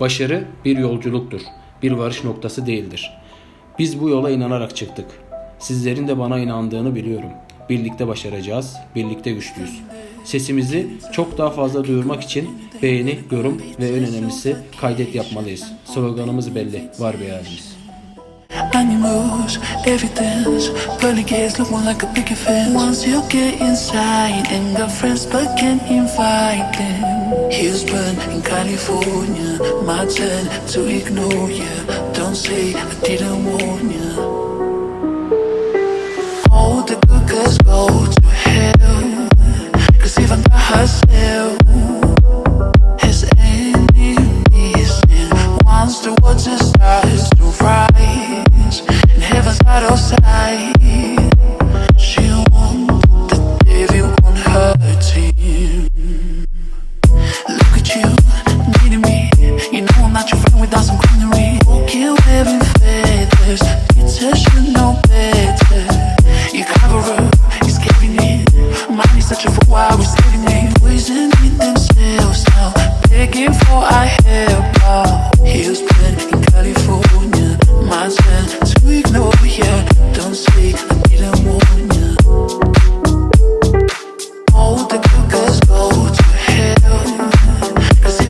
Başarı bir yolculuktur, bir varış noktası değildir. Biz bu yola inanarak çıktık. Sizlerin de bana inandığını biliyorum. Birlikte başaracağız, birlikte güçlüyüz. Sesimizi çok daha fazla duyurmak için beğeni, yorum ve en önemlisi kaydet yapmalıyız. Sloganımız belli, var bir halimiz. Animals, evidence, pearly gates looking like a picket fence. Once you get inside and got friends but can't invite them. Houston in California, my turn to ignore you. Don't say I didn't warn you. All the good girls go to hell. Cause even God herself has enemies. And once the water starts to rise, and heaven's out of sight, why we're sitting here poison